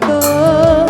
的。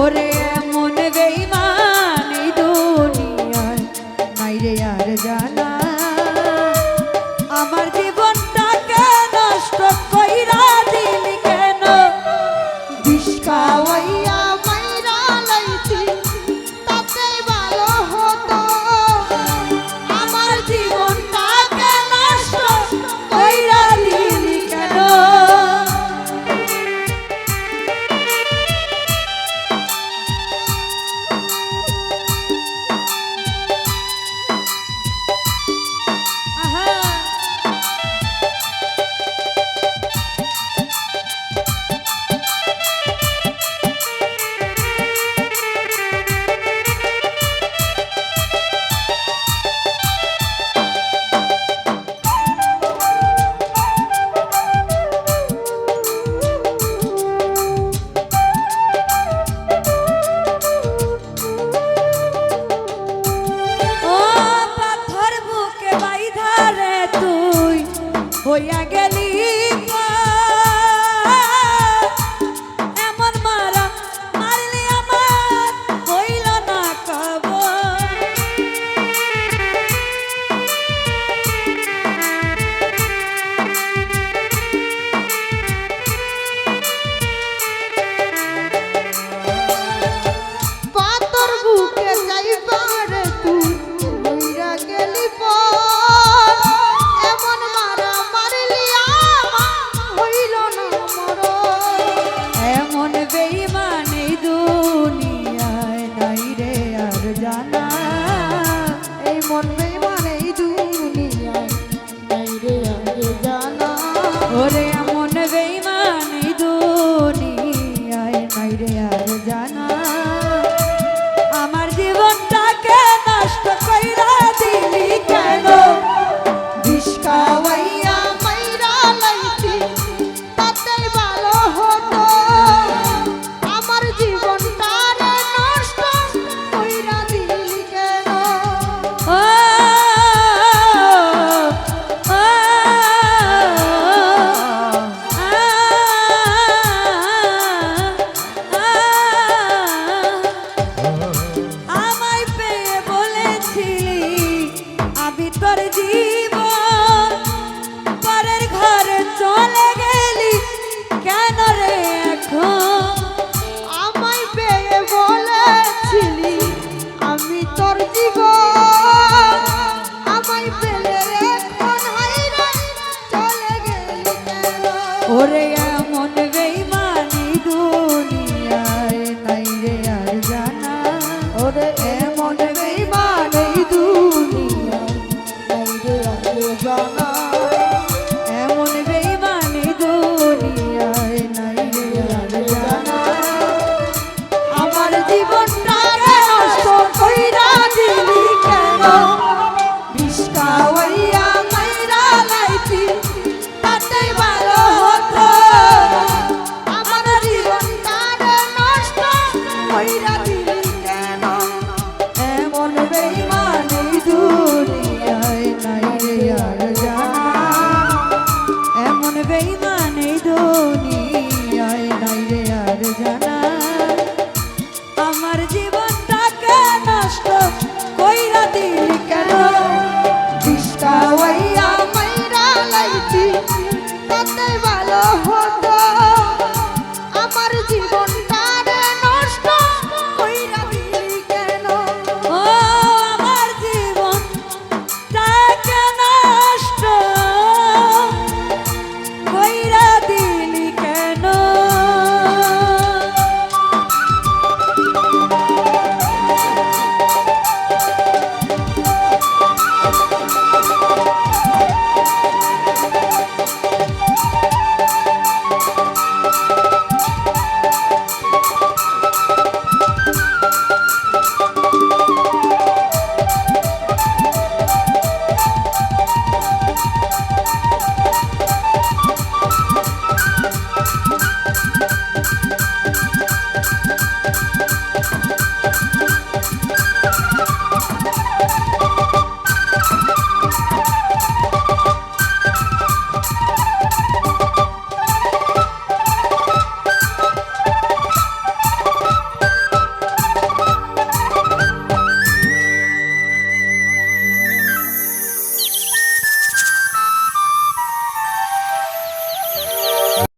ওরে এমন বেইমান এই দুনিয়ায়, নাই রে আর জানা। আমার জীবনটাকে নষ্ট কইরা দিলি কেন? বিষ খাওয়াই